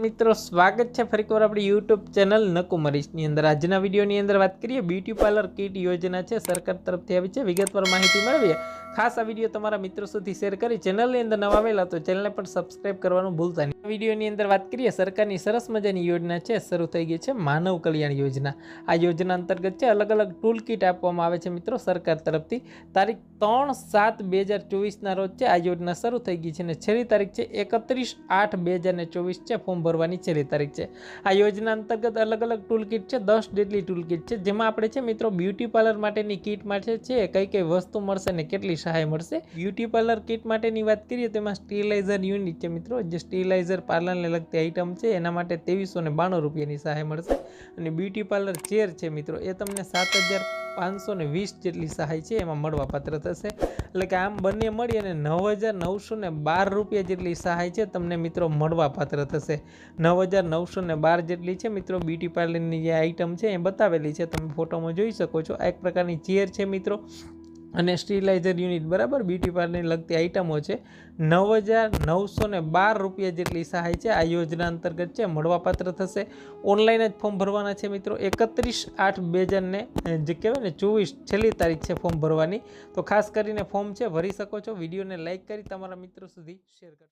મિત્રો, સ્વાગત છે ફરી એકવાર આપણી યુટ્યુબ ચેનલ નકુમરીશની અંદર. આજના વિડીયોની અંદર વાત કરીએ, બ્યુટી પાર્લર કીટ યોજના છે, સરકાર તરફથી આવી છે. વિગતવાર માહિતી મેળવીએ. ખાસ આ વીડિયો તમારા મિત્રો સુધી શેર કરી ચેનલની અંદર નવા આવેલા તો ચેનલને પણ સબસ્ક્રાઇબ કરવાનું ભૂલતા નહીં. વિડીયોની અંદર વાત કરીએ, સરકારની સરસ મજાની યોજના છે, શરૂ થઈ ગઈ છે માનવ કલ્યાણ યોજના. આ યોજના અંતર્ગત છે અલગ અલગ ટૂલ કિટ આપવામાં આવે છે મિત્રો સરકાર તરફથી. તારીખ ત્રણ સાત બે હજાર ચોવીસના રોજ છે, આ યોજના શરૂ થઈ ગઈ છે અને છેલ્લી તારીખ છે એકત્રીસ આઠ બે હજાર ચોવીસ છે, ફોર્મ ભરવાની છેલ્લી તારીખ છે. આ યોજના અંતર્ગત અલગ અલગ ટૂલ કિટ છે, દસ જેટલી ટૂલ કિટ છે, જેમાં આપણે છે મિત્રો બ્યુટી પાર્લર માટેની કીટ માટે છે કઈ કઈ વસ્તુ મળશે ને કેટલી સહાય મળશે. બ્યુટી પાર્લર કિટ માટેની વાત કરીએ તો એમાં સ્ટીલાઇઝર યુનિટ છે મિત્રો. જે સ્ટીલાઇઝર પાર્લરને લગતી આઇટમ છે, એના માટે ત્રેવીસો ને બાણું રૂપિયાની સહાય મળશે. અને બ્યુટી પાર્લર ચેર છે મિત્રો, એ તમને સાત હજાર પાંચસો ને વીસ જેટલી સહાય છે, એમાં મળવાપાત્ર થશે. એટલે કે આમ બંને મળી અને નવ હજાર નવસો ને બાર રૂપિયા જેટલી સહાય છે, તમને મિત્રો મળવાપાત્ર થશે. નવ હજાર નવસો ને બાર જેટલી છે મિત્રો બ્યુટી પાર્લરની જે આઇટમ છે, એ બતાવેલી છે, તમે ફોટોમાં જોઈ શકો છો. આ એક પ્રકારની ચેર છે મિત્રો. અને સ્ટીલાઇઝર યુનિટ, બરાબર? બ્યુટી પાર્લરની લગતી આઇટમો છે. નવ હજાર નવસો ને બાર રૂપિયા જેટલી સહાય છે. આ યોજના અંતર્ગત છે, મળવાપાત્ર થશે. ઓનલાઈન જ ફોર્મ ભરવાના છે મિત્રો. એકત્રીસ આઠ બે હજારને જે કહેવાય ને, ચોવીસ છેલ્લી તારીખ છે ફોર્મ ભરવાની. તો ખાસ કરીને ફોર્મ છે, ભરી શકો છો. વિડીયોને લાઇક કરી તમારા મિત્રો સુધી શેર કરો